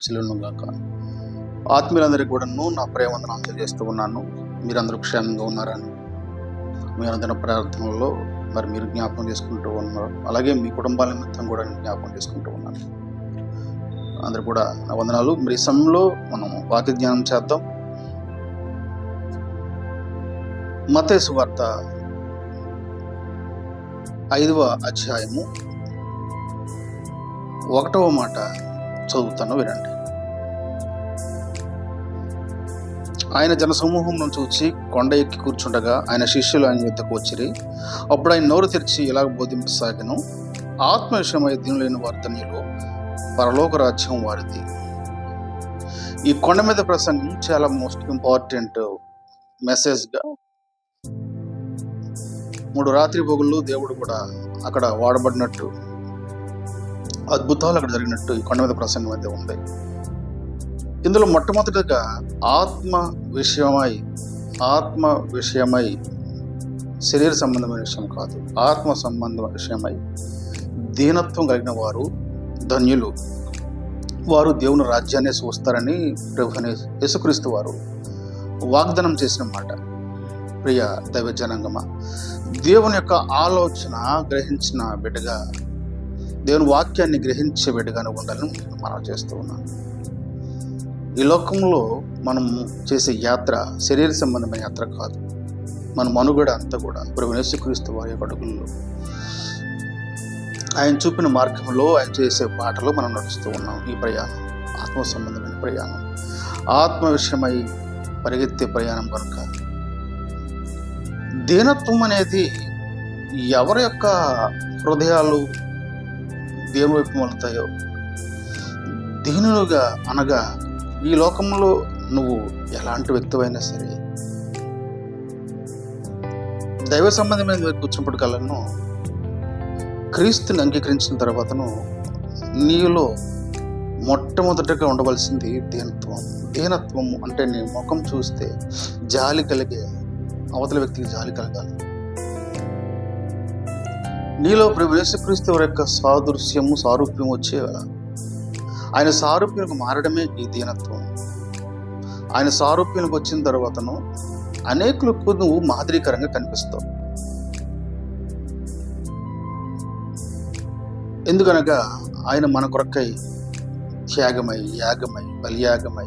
చెల్లునుగాక ఆత్మీయులందరికీ కూడాను నా ప్రేమందనాలు తెలియజేస్తూ ఉన్నాను. మీరందరూ క్షేమంగా ఉన్నారని. మీ అనుదిన ప్రార్థనలో మరి మీరు జ్ఞాపకం చేసుకుంటూ ఉన్నారు. అలాగే మీ కుటుంబాల నిమిత్తం కూడా జ్ఞాపకం చేసుకుంటూ ఉన్నాను. అందరు కూడా నా వందనాలు. మరి ఈ సమయంలో మనం వాక్య జ్ఞానం చేద్దాం. మతేసు వార్త ఐదవ అధ్యాయము ఒకటవ మాట చదువుతాను వినండి. ఆయన జనసమూహం వచ్చి కొండ ఎక్కి కూర్చుండగా ఆయన శిష్యులు ఆయన యొద్దకు వచ్చిరి. అప్పుడు ఆయన నోరు తెరిచి ఇలాగ బోధింపసాగను ఆత్మ విషయమై దీనిలేని వార్తనీయులు పరలోక రాజ్యం వారిది. ఈ కొండ మీద ప్రసంగం చాలా మోస్ట్ ఇంపార్టెంట్ మెసేజ్గా మూడు రాత్రి పొగుళ్ళు దేవుడు కూడా అక్కడ వాడబడినట్టు అద్భుతాలు అక్కడ జరిగినట్టు ఈ కొండ మీద ప్రసంగం అయితే ఉంది. ఇందులో మొట్టమొదటిగా ఆత్మ విషయమై ఆత్మ విషయమై శరీర సంబంధమైన విషయం కాదు ఆత్మ సంబంధ విషయమై దీనత్వం కలిగిన వారు ధన్యులు. వారు దేవుని రాజ్యాన్ని చూస్తారని ప్రభుని యేసుక్రీస్తు వారు వాగ్దానం చేసిన మాట. ప్రియ దైవ జనాంగమ దేవుని యొక్క ఆలోచన గ్రహించిన బిడ్డగా దేవుని వాక్యాన్ని గ్రహించే బిడ్డగానే ఉండాలని నేను మనం చేస్తూ ఉన్నాను ఈ లోకంలో మనం చేసే యాత్ర శరీర సంబంధమైన యాత్ర కాదు. మన మనుగడ అంతా కూడా ప్రభు యేసుక్రీస్తు వారి యొక్క అడుగుల్లో ఆయన చూపిన మార్గంలో ఆయన చేసే బాటలో మనం నడుస్తూ ఉన్నాం ఈ ప్రయాణం ఆత్మ సంబంధమైన ప్రయాణం ఆత్మ విషయమై పరిగెత్తే ప్రయాణం కనుక. దీనత్వం అనేది ఎవరి యొక్క హృదయాలు దేవుని వైపు మలుతాయో? దీనులుగా అనగా ఈ లోకంలో నువ్వు ఎలాంటి వ్యక్తివైనా సరే దైవ సంబంధమైన కూర్చున్నప్పుడు కలను క్రీస్తుని అంగీకరించిన తర్వాతను నీలో మొట్టమొదటగా ఉండవలసింది దీనత్వం. దీనత్వం అంటే నీ ముఖం చూస్తే జాలి కలిగే అవతల వ్యక్తికి జాలి కలగాలి. నీలో ప్రభు యేసుక్రీస్తు యొక్క సాదృశ్యము సారూప్యము వచ్చేలా ఆయన సారూప్యులకు మారడమే ఈ దీనత్వం. ఆయన సారూప్యులకు వచ్చిన తర్వాతను అనేకులకు నువ్వు మాదిరికరంగా కనిపిస్తావు. ఎందుకనగా ఆయన మన కొరకై త్యాగమై యాగమై బలియాగమై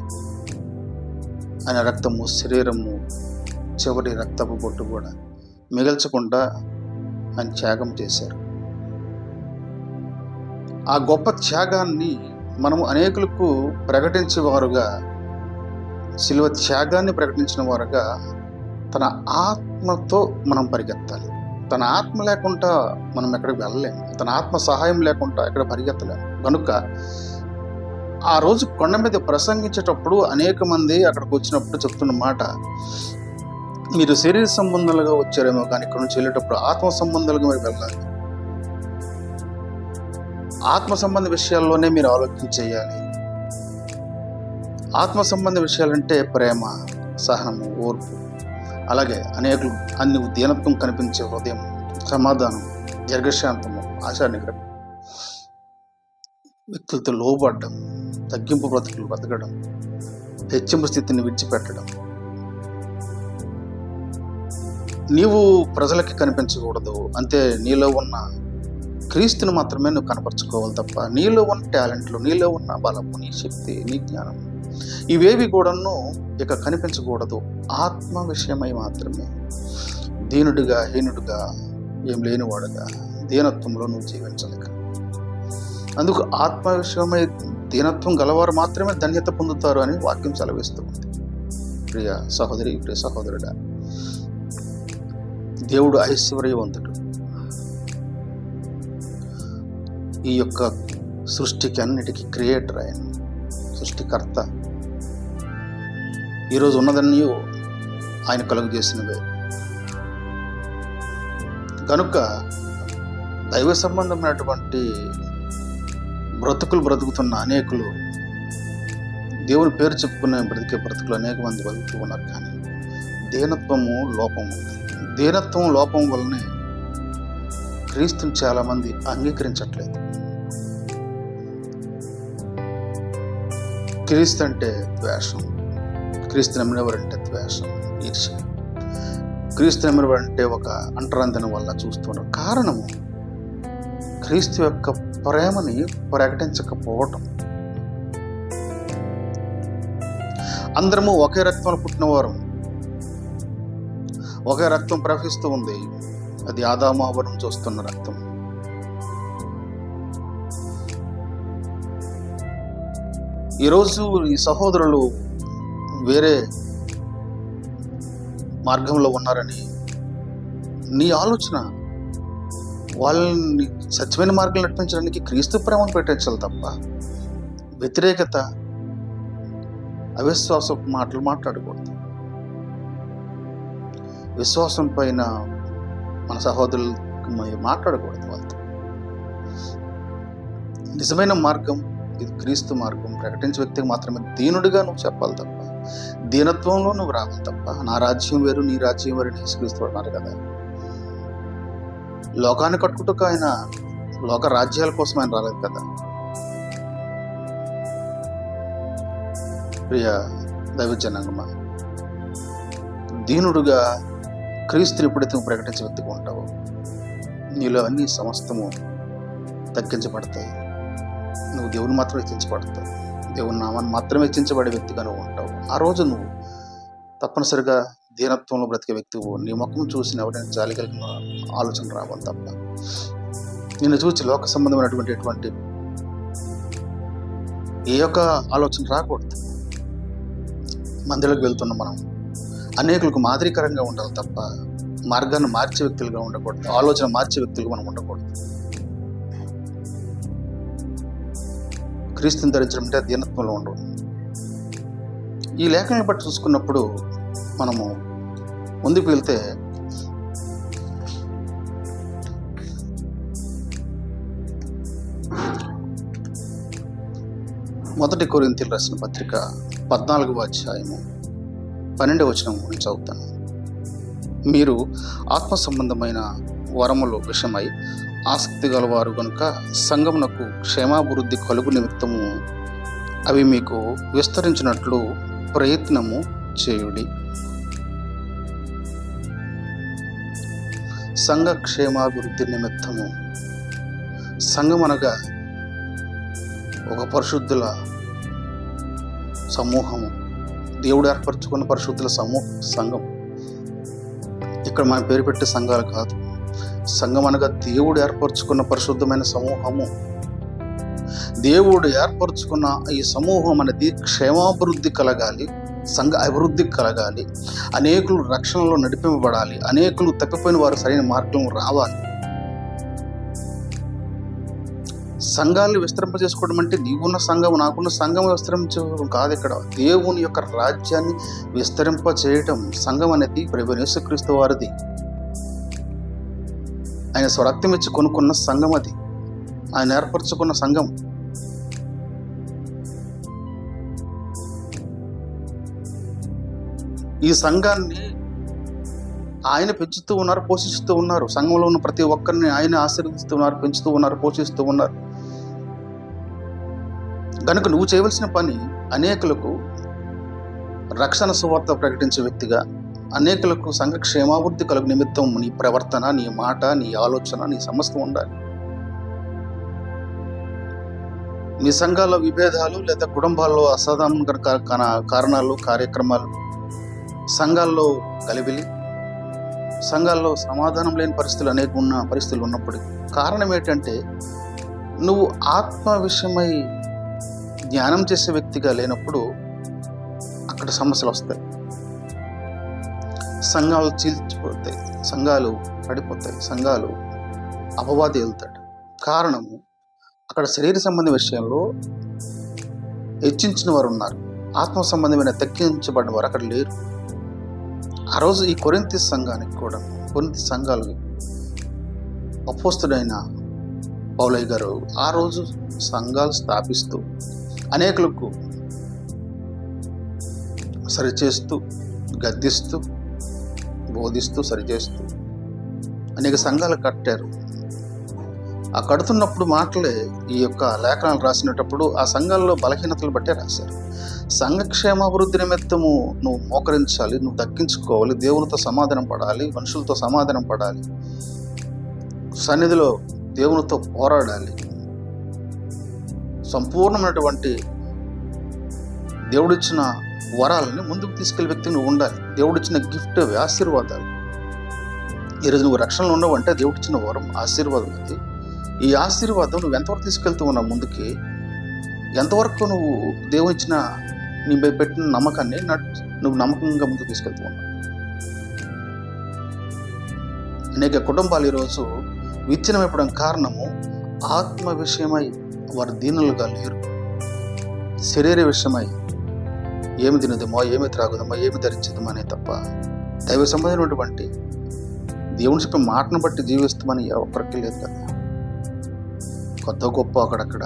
ఆయన రక్తము శరీరము చివరి రక్తపు బొట్టు కూడా మిగల్చకుండా ఆయన త్యాగం చేశారు. ఆ గొప్ప త్యాగాన్ని మనము అనేకులకు ప్రకటించేవారుగా శిలువ త్యాగాన్ని ప్రకటించిన వారుగా తన ఆత్మతో మనం పరిగెత్తాలి. తన ఆత్మ లేకుండా మనం ఎక్కడికి వెళ్ళలేము. తన ఆత్మ సహాయం లేకుండా ఎక్కడ పరిగెత్తలేము. కనుక ఆ రోజు కొండ మీద ప్రసంగించేటప్పుడు అనేక మంది అక్కడికి వచ్చినప్పుడు చెప్తున్న మాట మీరు శరీర సంబంధాలుగా వచ్చారేమో కానీ ఇక్కడ నుంచి వెళ్ళేటప్పుడు ఆత్మ సంబంధాలుగా మీరు వెళ్ళాలి. ఆత్మ సంబంధ విషయాల్లోనే మీరు ఆలోచన చేయాలి. ఆత్మ సంబంధ విషయాలంటే ప్రేమ సహనము ఓర్పు. అలాగే అనేకులు అన్ని దీనత్వం కనిపించే హృదయం సమాధానం దీర్ఘశాంతము ఆశానిగ్రహం వ్యక్తులతో లోబడ్డం తగ్గింపు బ్రతుకులు బతకడం హెచ్చింపు స్థితిని విడిచిపెట్టడం. నీవు ప్రజలకి కనిపించకూడదు. అంతే నీలో ఉన్న క్రీస్తుని మాత్రమే నువ్వు కనపరుచుకోవాలి తప్ప నీలో ఉన్న టాలెంట్లు నీలో ఉన్న బలము నీ శక్తి నీ జ్ఞానం ఇవేవి కూడాను ఇక కనిపించకూడదు. ఆత్మ విషయమై మాత్రమే. దీనుడిగా హీనుడిగా ఏం లేనివాడుగా దీనత్వంలో నువ్వు జీవించలేక. అందుకు ఆత్మ విషయమై దీనత్వం గలవారు మాత్రమే ధన్యత పొందుతారు అని వాక్యం సెలవిస్తూ ఉంది ప్రియ సహోదరి ప్రియ సహోదరుడా దేవుడు ఐశ్వర్యవంతుడు. ఈ యొక్క సృష్టికి అన్నిటికీ క్రియేటర్ ఆయన సృష్టికర్త. ఈరోజు ఉన్నదన్నీ ఆయన కలుగు చేసినవే. కనుక దైవ సంబంధమైనటువంటి బ్రతుకులు బ్రతుకుతున్న అనేకులు దేవుని పేరు చెప్పుకునే బ్రతికే బ్రతుకులు అనేక మంది బతుకుతూ ఉన్నారు కానీ దీనత్వము లోపం. దీనత్వం లోపం వల్లనే క్రీస్తుని చాలామంది అంగీకరించట్లేదు. క్రీస్తు అంటే ద్వేషం. క్రీస్తు నమ్మినవారంటే ద్వేషం ఈర్ష క్రీస్తు నమ్మినవారంటే ఒక అంటరాంతనం వల్ల చూస్తున్నారు కారణము క్రీస్తు యొక్క ప్రేమని ప్రకటించకపోవటం. అందరము ఒకే రక్తంలో పుట్టినవారు. ఒకే రక్తం ప్రవహిస్తూ ఉంది. అది ఆదామావరం చూస్తున్న రక్తం. ఈరోజు ఈ సహోదరులు వేరే మార్గంలో ఉన్నారని నీ ఆలోచన వాళ్ళని సత్యమైన మార్గం నడిపించడానికి క్రీస్తు ప్రేమను పెట్టించాలి తప్ప వ్యతిరేకత అవిశ్వాస మాటలు మాట్లాడకూడదు. విశ్వాసం పైన మన సహోదరులు మాట్లాడకూడదు వాళ్ళతో. నిజమైన మార్గం ఇది క్రీస్తు మార్గం ప్రకటించే వ్యక్తికి మాత్రమే దీనుడిగా నువ్వు చెప్పాలి తప్ప దీనత్వంలో నువ్వు రావాలి తప్ప నా రాజ్యం వేరు నీ రాజ్యం వేరు యేసుక్రీస్తు అన్నారు కదా. లోకాన్ని కట్టుకుంటూ ఆయన లోక రాజ్యాల కోసం ఆయన రాలేదు కదా. ప్రియ దైవజనంగమా దీనుడుగా క్రీస్తుని ఎప్పుడైతే నువ్వు ప్రకటించే వ్యక్తిగా ఉంటావో నీలో అన్ని సమస్తము తగ్గించబడతాయి. నువ్వు దేవుని మాత్రం హెచ్చించబడతావు. దేవుని నామాన్ని మాత్రం హెచ్చించబడే వ్యక్తిగా నువ్వు ఉంటావు. ఆ రోజు నువ్వు తప్పనిసరిగా దీనత్వంలో బ్రతికే వ్యక్తివు నీ ముఖం చూసిన ఎవరైనా జాలి కలిగిన ఆలోచన రావాలి తప్ప. నిన్ను చూసి లోక సంబంధమైనటువంటి ఎటువంటి ఏ యొక్క ఆలోచన రాకూడదు. మందిలోకి వెళ్తున్న మనం. అనేకులకు మాదిరికరంగా ఉండాలి తప్ప మార్గాన్ని మార్చే వ్యక్తులుగా ఉండకూడదు. ఆలోచన మార్చే వ్యక్తులుగా మనం ఉండకూడదు. క్రీస్తుని ధరించడం అంటే దీనత్వంలో ఉండవు. ఈ లేఖని బట్టి చూసుకున్నప్పుడు మనము ముందుకు వెళ్తే మొదటి కొరింతలు రాసిన పత్రిక పద్నాలుగవ అధ్యాయము పన్నెండవ వచనం గురించి చదువుతాను మీరు ఆత్మ సంబంధమైన వరముల విషయమై ఆసక్తి గలవారు కనుక సంగమునకు క్షేమాభివృద్ధి కలుగు నిమిత్తము అవి మీకు విస్తరించినట్లు ప్రయత్నము చేయుడి. సంఘ క్షేమాభివృద్ధి నిమిత్తము. సంఘం అనగా ఒక పరిశుద్ధుల సమూహము. దేవుడు ఏర్పరచుకున్న పరిశుద్ధుల సమూహ సంఘం. ఇక్కడ మన పేరు పెట్టే సంఘాలు కాదు. సంఘం అనగా దేవుడు ఏర్పరచుకున్న పరిశుద్ధమైన సమూహము. దేవుడు ఏర్పరచుకున్న ఈ సమూహం అనేది క్షేమాభివృద్ధి కలగాలి సంఘ అభివృద్ధి కలగాలి అనేకులు రక్షణలో నడిపింపబడాలి అనేకులు తప్పిపోయిన వారు సరైన మార్గం రావాలి. సంఘాలు విస్తరింపజేసుకోవడం అంటే నీవున్న సంఘం నాకున్న సంఘం విస్తరించడం కాదు ఇక్కడ. దేవుని యొక్క రాజ్యాన్ని విస్తరింప చేయటం సంఘం అనేది ప్రభు యేసుక్రీస్తు వారిది. ఆయన స్వరక్తం ఇచ్చి కొనుక్కున్న సంఘం అది. ఆయన ఏర్పరచుకున్న సంఘం. ఈ సంఘాన్ని ఆయన పెంచుతూ ఉన్నారు పోషిస్తూ ఉన్నారు. సంఘంలో ఉన్న ప్రతి ఒక్కరిని ఆయన ఆశీర్వదిస్తూ ఉన్నారు పెంచుతూ ఉన్నారు పోషిస్తూ ఉన్నారు. కనుక నువ్వు చేయవలసిన పని అనేకులకు రక్షణ సువార్త ప్రకటించే వ్యక్తిగా అనేకులకు సంఘ క్షేమాభివృద్ధి కలుగు నిమిత్తం నీ ప్రవర్తన నీ మాట నీ ఆలోచన నీ సమస్తం ఉండాలి. మీ సంఘాల విభేదాలు లేదా కుటుంబాల్లో అసాధారణ కారణాలు కార్యక్రమాలు సంఘాల్లో గలిబిలి సంఘాల్లో సమాధానం లేని పరిస్థితులు అనేక ఉన్న పరిస్థితులు ఉన్నప్పుడు కారణం ఏంటంటే నువ్వు ఆత్మ విషయమై ధ్యానం చేసే వ్యక్తిగా లేనప్పుడు అక్కడ సమస్యలు వస్తాయి. సంఘాలు చీల్చిపోతాయి సంఘాలు పడిపోతాయి సంఘాలు అపవాది వెళ్తాడు కారణము అక్కడ శరీర సంబంధ విషయంలో హెచ్చించిన వారు ఉన్నారు. ఆత్మ సంబంధమైన తగ్గించబడిన వారు అక్కడ లేరు. ఆ రోజు ఈ కొరింతి సంఘానికి కూడా కొరింతి సంఘాలు అపోస్తుడైన పౌలయ్య గారు ఆ రోజు సంఘాలు స్థాపిస్తూ అనేకులకు సరిచేస్తూ గద్దిస్తూ బోధిస్తూ సరిచేస్తూ అనేక సంఘాలు కట్టారు. ఆ కడుతున్నప్పుడు మాటలే ఈ యొక్క లేఖనాలు రాసినప్పుడు ఆ సంఘాల్లో బలహీనతలు బట్టే రాశారు. సంఘక్షేమాభివృద్ధి నిమిత్తము నువ్వు మోకరించాలి నువ్వు దక్కించుకోవాలి దేవునితో సమాధానం పడాలి మనుషులతో సమాధానం పడాలి సన్నిధిలో దేవునితో పోరాడాలి. సంపూర్ణమైనటువంటి దేవుడిచ్చిన వరాలని ముందుకు తీసుకెళ్ళే వ్యక్తి నువ్వు ఉండాలి. దేవుడిచ్చిన గిఫ్ట్ అవి ఆశీర్వాదాలు. ఈరోజు నువ్వు రక్షణలో ఉన్నావు అంటే దేవుడిచ్చిన వరం ఆశీర్వాదం అది ఈ ఆశీర్వాదం నువ్వు ఎంతవరకు తీసుకెళ్తూ ఉన్నావు ముందుకి? ఎంతవరకు నువ్వు దేవుడిచ్చిన నీ పెట్టిన నమ్మకాన్ని నువ్వు నమ్మకంగా ముందుకు తీసుకెళ్తూ ఉన్నావు? అనేక కుటుంబాలు ఈరోజు విచ్ఛిన్నమైపోవడం కారణము ఆత్మ విషయమై వారు దీనులుగా లేరు. శరీర విషయమై ఏమి తినదమో ఏమి త్రాగుదమో ఏమి ధరించదమో అనే తప్ప దైవ సంబంధమైనటువంటి దేవుని చెప్పే మాటను బట్టి జీవిస్తామని ఎవరికి లేదు కదా కొత్త గొప్ప అక్కడక్కడ.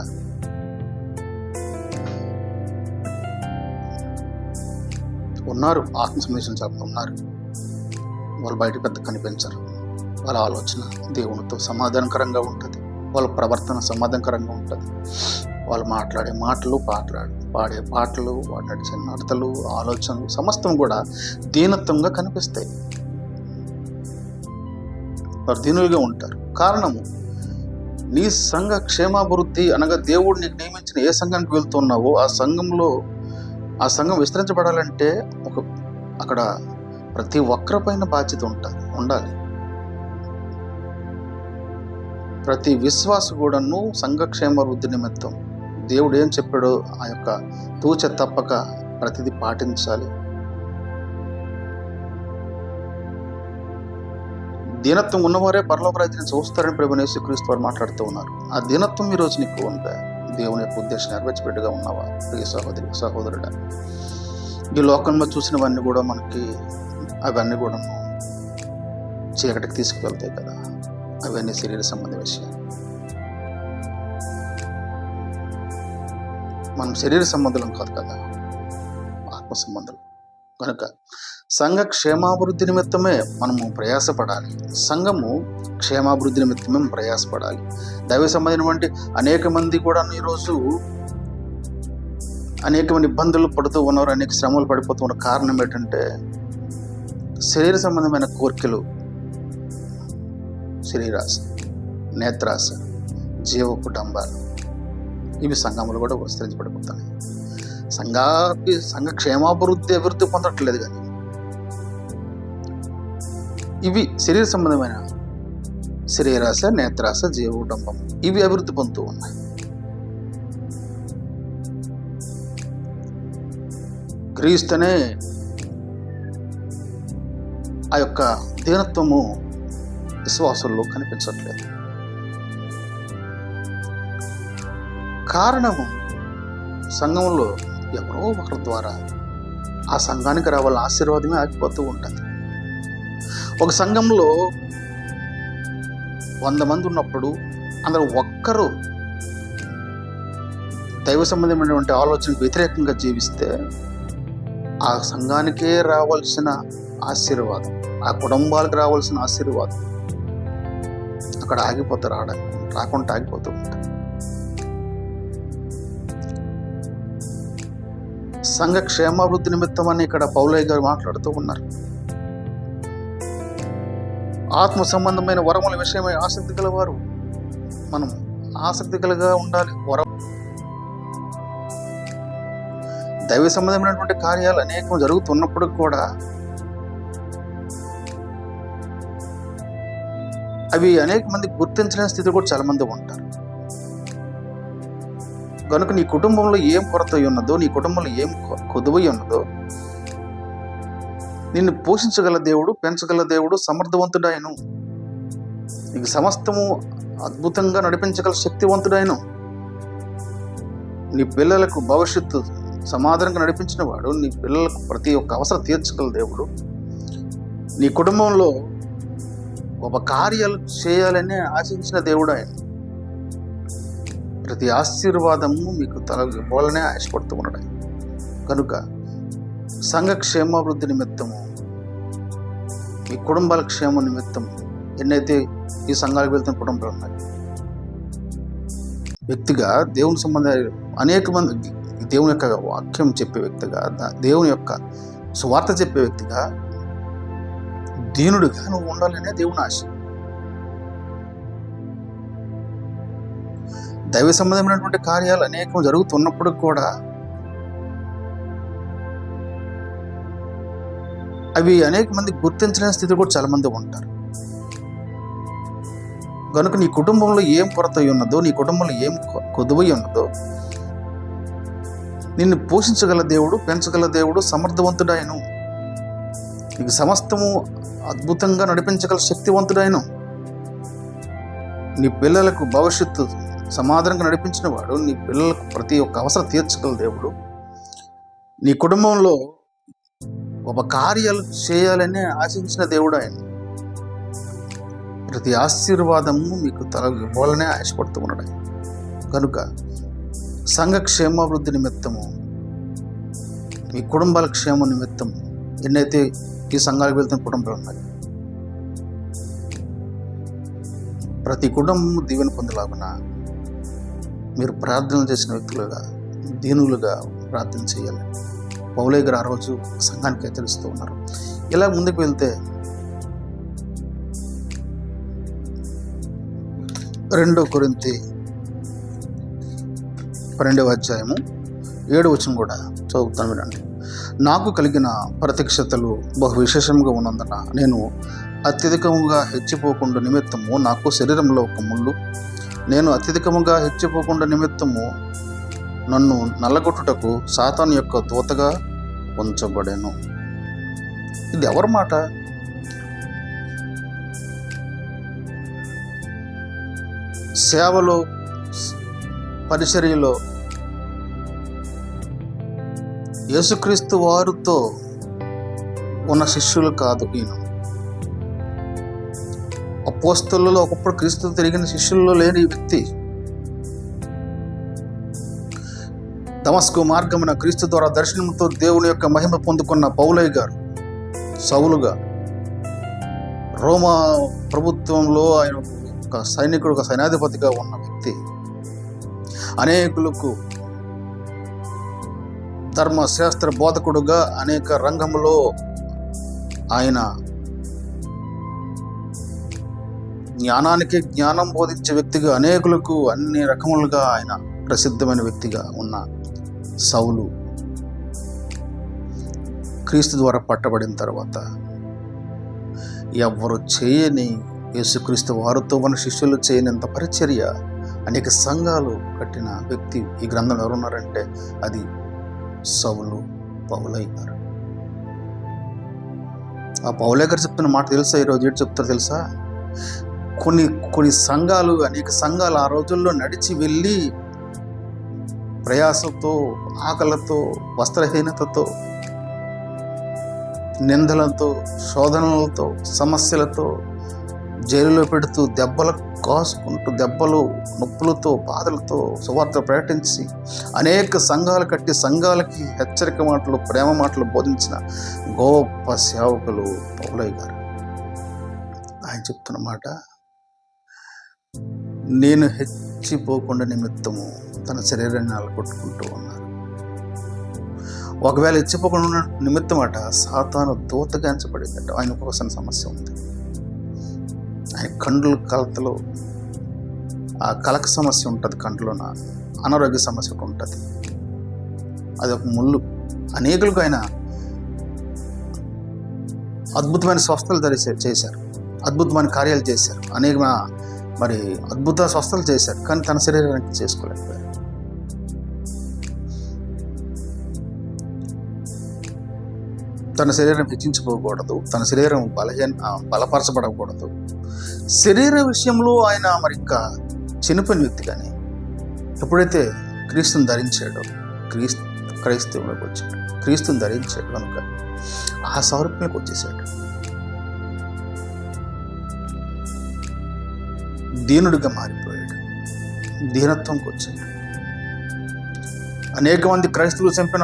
ఉన్నారు ఆత్మ సందేశం చాలా ఉన్నారు. వాళ్ళు బయట పెద్ద కనిపించరు. వాళ్ళ ఆలోచన దేవునితో సమాధానకరంగా ఉంటుంది. వాళ్ళ ప్రవర్తన సమాధానకరంగా ఉంటుంది. వాళ్ళు మాట్లాడే మాటలు పాటలాడు పాడే పాటలు వాడు నడిచే నడతలు ఆలోచనలు సమస్తం కూడా దీనత్వంగా కనిపిస్తాయి. వారు దీనులుగా ఉంటారు. కారణము నీ సంఘ క్షేమాభివృద్ధి అనగా దేవుడు నీకు నియమించిన ఏ సంఘానికి వెళ్తున్నావో ఆ సంఘంలో ఆ సంఘం విస్తరించబడాలంటే ఒక అక్కడ ప్రతి ఒక్కరిపైన బాధ్యత ఉంటుంది ఉండాలి. ప్రతి విశ్వాస కూడాను సంఘక్షేమాభివృద్ధి నిమిత్తం. దేవుడు ఏం చెప్పాడో ఆ యొక్క తూచ తప్పక ప్రతిదీ పాటించాలి. దీనత్వం ఉన్నవారే పరలోక రాజ్యాన్ని చూస్తారని ప్రభునేసి క్రీస్తు వారు మాట్లాడుతూ ఉన్నారు. ఆ దీనత్వం ఈ నీకు ఉందా? దేవుని యొక్క ఉద్దేశం నెరవేర్చిపెట్టుగా ఉన్నావా? ప్రియ సహోదరి సహోదరుడా ఈ లోకంలో చూసినవన్నీ కూడా మనకి అవన్నీ కూడా చీకటికి తీసుకువెళ్తాయి కదా. అవన్నీ శరీర సంబంధ విషయాలు. మనం శరీర సంబంధులం కాదు కదా? ఆత్మ సంబంధులు. కనుక సంఘ క్షేమాభివృద్ధి నిమిత్తమే మనము ప్రయాసపడాలి. సంఘము క్షేమాభివృద్ధి నిమిత్తమే ప్రయాసపడాలి. దైవ సంబంధమైనటువంటి అనేక మంది కూడా ఈరోజు అనేకమైన ఇబ్బందులు పడుతూ ఉన్నారు అనేక శ్రమలు పడిపోతూ ఉన్న కారణం ఏంటంటే శరీర సంబంధమైన కోరికలు శరీరాశ నేత్రాశ జీవ డంబాలు ఇవి సంఘములు కూడా విస్తరించబడిపోతాయి. సంఘా సంఘ క్షేమాభివృద్ధి అభివృద్ధి పొందట్లేదు కానీ ఇవి శరీర సంబంధమైన శరీరాశ నేత్రాశ జీవకుటుంబం ఇవి అభివృద్ధి పొందుతూ ఉన్నాయి. క్రీస్తునే ఆ యొక్క దీనత్వము విశ్వాసంలో కనిపించట్లేదు. కారణము? సంఘంలో ఎవరో ఒకరి ద్వారా. ఆ సంఘానికి రావాల ఆశీర్వాదమే ఆగిపోతూ ఉంటుంది. ఒక సంఘంలో వంద మంది ఉన్నప్పుడు అందులో ఒక్కరు దైవ సంబంధమైనటువంటి ఆలోచనకు వ్యతిరేకంగా జీవిస్తే ఆ సంఘానికే రావాల్సిన ఆశీర్వాదం ఆ కుటుంబాలకు రావాల్సిన ఆశీర్వాదం అక్కడ ఆగిపోతారు ఆడ రాకుండా ఆగిపోతూ ఉంటారు. సంఘ క్షేమాభివృద్ధి నిమిత్తం అని ఇక్కడ పౌలయ్య గారు మాట్లాడుతూ ఉన్నారు. ఆత్మ సంబంధమైన వరముల విషయమై ఆసక్తి గలవారు మనం ఆసక్తి కలిగా ఉండాలి. వరం దైవ సంబంధమైనటువంటి కార్యాలు అనేకం జరుగుతున్నప్పుడు కూడా అవి అనేక మంది గుర్తించలేని స్థితి కూడా చాలా మంది ఉంటారు. కనుక నీ కుటుంబంలో ఏం కొరత ఉన్నదో నీ కుటుంబంలో ఏం కొదువై ఉన్నదో నిన్ను పోషించగల దేవుడు పెంచగల దేవుడు సమర్థవంతుడాయను నీకు సమస్తము అద్భుతంగా నడిపించగల శక్తివంతుడాయను నీ పిల్లలకు భవిష్యత్తు సమాధానంగా నడిపించిన వాడు నీ పిల్లలకు ప్రతి ఒక్క అవసరం తీర్చగల దేవుడు. నీ కుటుంబంలో ఒక కార్యాలు చేయాలని ఆశించిన దేవుడు ఆయన. ప్రతి ఆశీర్వాదము మీకు తల ఇవ్వాలనే ఆశపడుతూ ఉండడం కనుక సంఘ క్షేమాభివృద్ధి నిమిత్తము మీ కుటుంబాల క్షేమ నిమిత్తం ఎన్నైతే ఈ సంఘాలకు వెళ్తున్న కుటుంబాలు ఉన్నాయి వ్యక్తిగా దేవుని సంబంధ అనేక మంది దేవుని యొక్క వాక్యం చెప్పే వ్యక్తిగా దేవుని యొక్క సువార్త చెప్పే వ్యక్తిగా దీనుడిగా నువ్వు ఉండాలనే దేవుని ఆశ. దైవ సంబంధమైనటువంటి కార్యాలు అనేకం జరుగుతున్నప్పుడు కూడా అవి అనేక మంది గుర్తించలేని స్థితి కూడా చాలా మంది ఉంటారు. కనుక నీ కుటుంబంలో ఏం కొరత అయి ఉన్నదో నీ కుటుంబంలో ఏం కొదువై ఉన్నదో నిన్ను పోషించగల దేవుడు పెంచగల దేవుడు సమర్థవంతుడాయను నీకు సమస్తము అద్భుతంగా నడిపించగల శక్తివంతుడాయను నీ పిల్లలకు భవిష్యత్తు సమాధానంగా నడిపించిన వాడు నీ పిల్లలకు ప్రతి ఒక్క అవసరం తీర్చగల దేవుడు నీ కుటుంబంలో ఒక కార్యాలు చేయాలని ఆశించిన దేవుడు ఆయన ప్రతి ఆశీర్వాదము మీకు తల ఇవ్వాలనే ఆశపడుతూ ఉన్నాడు ఆయన. కనుక సంఘ క్షేమాభివృద్ధి నిమిత్తము మీ కుటుంబాల క్షేమ నిమిత్తం ఎన్నైతే ఈ సంఘాలకు వెళ్తున్న కుటుంబాలు ఉన్నాయి ప్రతి కుటుంబం దీవెన పొందలాగునా మీరు ప్రార్థన చేసిన వ్యక్తులుగా దీనులుగా ప్రార్థన చేయాలి. పౌలయ్య గారు ఆ రోజు సంఘానికి హెచ్చరిస్తూ ఉన్నారు. ఇలా ముందుకు వెళ్తే రెండో కొరింతి పన్నెండవ అధ్యాయము ఏడు వచ్చిన కూడా చదువుతాను వినండి. నాకు కలిగిన ప్రత్యక్షతలు బహు విశేషంగా ఉన్నందున నేను అత్యధికముగా హెచ్చిపోకుండా నిమిత్తము నాకు శరీరంలో ఒక ముళ్ళు నేను అత్యధికముగా హెచ్చిపోకుండా నిమిత్తము నన్ను నల్లగొట్టుటకు సాతాను యొక్క దూతగా ఉంచబడాను. ఇది ఎవరి మాట? సేవలో పరిచర్యలో యేసుక్రీస్తు వారితో ఉన్న శిష్యులు కాదు ఈయన. అపోస్తులలో ఒకప్పుడు క్రీస్తు తిరిగిన శిష్యుల్లో లేని వ్యక్తి. దమస్కు మార్గమున క్రీస్తు ద్వారా దర్శనంతో దేవుని యొక్క మహిమ పొందుకున్న పౌలయ్య గారు సౌలుగా. రోమా ప్రభుత్వంలో ఆయన ఒక సైనికుడు ఒక సైనాధిపతిగా ఉన్న వ్యక్తి. అనేకులకు ధర్మశాస్త్ర బోధకుడుగా అనేక రంగంలో ఆయన జ్ఞానానికి జ్ఞానం బోధించే వ్యక్తిగా అనేకులకు అన్ని రకములుగా ఆయన ప్రసిద్ధమైన వ్యక్తిగా ఉన్న సౌలు క్రీస్తు ద్వారా పట్టబడిన తర్వాత ఎవరు చేయని యేసుక్రీస్తు వారితో ఉన్న శిష్యులు చేయనంత పరిచర్య అనేక సంఘాలు కట్టిన వ్యక్తి ఈ గ్రంథంలో ఎవరున్నారంటే అది సవులు పౌలయ్య ఆ పౌలే గారు చెప్తున్న మాట తెలుసా? ఈరోజు ఏంటి చెప్తారు తెలుసా? కొన్ని కొన్ని సంఘాలు అనేక సంఘాలు ఆ రోజుల్లో నడిచి వెళ్ళి ప్రయాసంతో ఆకలితో వస్త్రహీనతతో నిందలతో శోధనలతో సమస్యలతో జైలులో పెడుతూ దెబ్బలు కాసుకుంటూ దెబ్బలు నొప్పులతో బాధలతో సువార్త ప్రకటించి అనేక సంఘాలు కట్టి సంఘాలకి హెచ్చరిక మాటలు ప్రేమ మాటలు బోధించిన గొప్ప సేవకులు పౌలయ్య గారు. ఆయన చెప్తున్న మాట నేను హెచ్చిపోకుండా నిమిత్తము తన శరీరాన్ని అలగొట్టుకుంటూ ఉన్నారు. ఒకవేళ హెచ్చిపోకుండా ఉన్న నిమిత్తం అట సాతాను దూతగాంచబడిందట ఆయన కోసం సమస్య ఉంది. ఆయన కండ్ల కలతలో ఆ కలక సమస్య ఉంటుంది కండ్లోన అనారోగ్య సమస్య ఒకటి ఉంటుంది. అది ఒక ముళ్ళు. అనేకులకు ఆయన అద్భుతమైన స్వస్థలు ధరిసే చేశారు. అద్భుతమైన కార్యాలు చేశారు. అనేక మరి అద్భుత స్వస్థలు చేశారు కానీ తన శరీరానికి చేసుకోలేకపోయారు తన శరీరం హెచ్చించుకోకూడదు తన శరీరం బలహీన బలపరచబడకూడదు. శరీర విషయంలో ఆయన మరి ఇంకా చనిపోయిన వ్యక్తి కానీ ఎప్పుడైతే క్రీస్తుని ధరించాడో క్రీస్తు క్రైస్తవులకు వచ్చాడు క్రీస్తుని ధరించాడు కనుక ఆ సౌరభ్యంలోకి వచ్చేసాడు. దీనుడిగా మారిపోయాడు. దీనత్వంకి వచ్చాడు. అనేక మంది క్రైస్తవులు చంపిన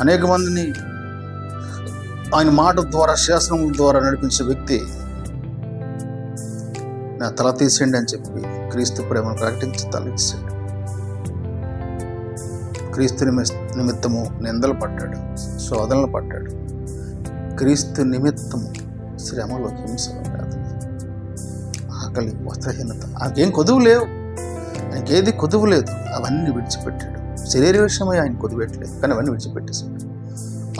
అనేక మందిని ఆయన మాట ద్వారా శాసనం ద్వారా నడిపించే వ్యక్తి నా తల తీసేయండి అని చెప్పి క్రీస్తు ప్రేమను ప్రకటించి తల తీసాడు క్రీస్తు నిమిత్తము నిందలు పడ్డాడు శోధనలు పడ్డాడు క్రీస్తు నిమిత్తము శ్రమలో హింసలు కాదు ఆకలి వస్త్రహీనత. ఆయనకేం కొదువు లేవు. ఆయనకేది ఏది కొదువు లేదు. అవన్నీ విడిచిపెట్టాడు. శరీర విషయమై ఆయన కొదువెట్టలేదు కానీ అవన్నీ విడిచిపెట్టేశాడు.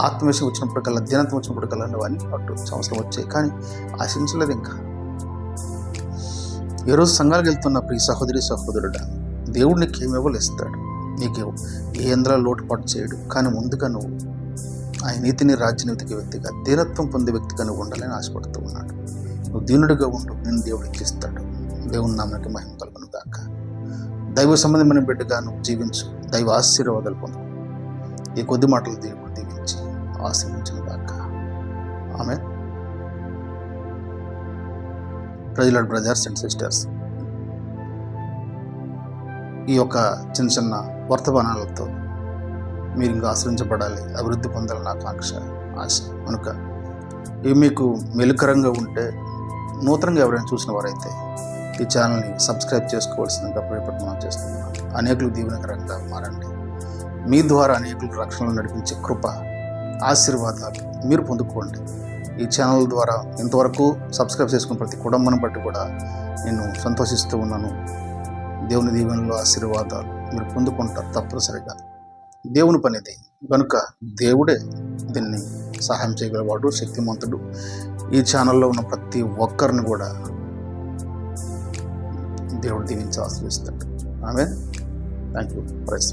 ఆత్మ విషయం వచ్చినప్పటికల్లా దినత్వం వచ్చినప్పటికల్లా అవన్నీ అటు సంవత్సరం వచ్చాయి. కానీ ఆశించలేదు ఇంకా. ఏ రోజు సంఘాలకు వెళ్తున్న ప్రియ సహోదరి సహోదరుడా దేవుడు నీకు ఏమేవో ఇస్తాడు నీకు ఏ ఎందులో లోటుపాటు చేయడు. కానీ ముందుగా నువ్వు ఆయన నీతిని రాజ్యనీతికి వ్యక్తిగా దీనత్వం పొందే వ్యక్తిగా నువ్వు ఉండాలని ఆశపడుతూ ఉన్నాడు. నువ్వు దీనుడిగా ఉండు నేను దేవుడు ఇచ్చిస్తాడు దేవుని నామకి మహిమ కలుగును గాక. దైవ సంబంధమైన బిడ్డగా నువ్వు జీవించు దైవ ఆశీర్వాదాలు పొందు. ఈ కొద్ది మాటలు దేవుడు దీవించి ఆశీర్వించను గాక. ఆమె ప్రజల బ్రదర్స్ అండ్ సిస్టర్స్ ఈ యొక్క చిన్న చిన్న వర్తమానాలతో మీరు ఇంకా ఆశ్రయించబడాలి అభివృద్ధి పొందాలని ఆకాంక్ష ఆశ. కనుక ఇవి మీకు మెలుకరంగా ఉంటే నూతనంగా ఎవరైనా చూసిన వారైతే ఈ ఛానల్ని సబ్స్క్రైబ్ చేసుకోవాల్సిందిగా భయపడి మనం చేస్తున్నాం. అనేకులు దీవెనకరంగా మారండి. మీ ద్వారా అనేకులు రక్షణలు నడిపించే కృప ఆశీర్వాదాలు మీరు పొందుకోండి. ఈ ఛానల్ ద్వారా ఇంతవరకు సబ్స్క్రైబ్ చేసుకున్న ప్రతి కుటుంబం బట్టి కూడా నేను సంతోషిస్తూ ఉన్నాను. దేవుని దీవెనలో ఆశీర్వాదాలు మీరు పొందుకుంటారు తప్పనిసరిగా. దేవుని పనిది కనుక దేవుడే దీన్ని సహాయం చేయగలవాడు శక్తిమంతుడు. ఈ ఛానల్లో ఉన్న ప్రతి ఒక్కరిని కూడా దేవుడు దీవించి ఆశ్రయిస్తాడు ఆమె థ్యాంక్ యూ ప్రైస్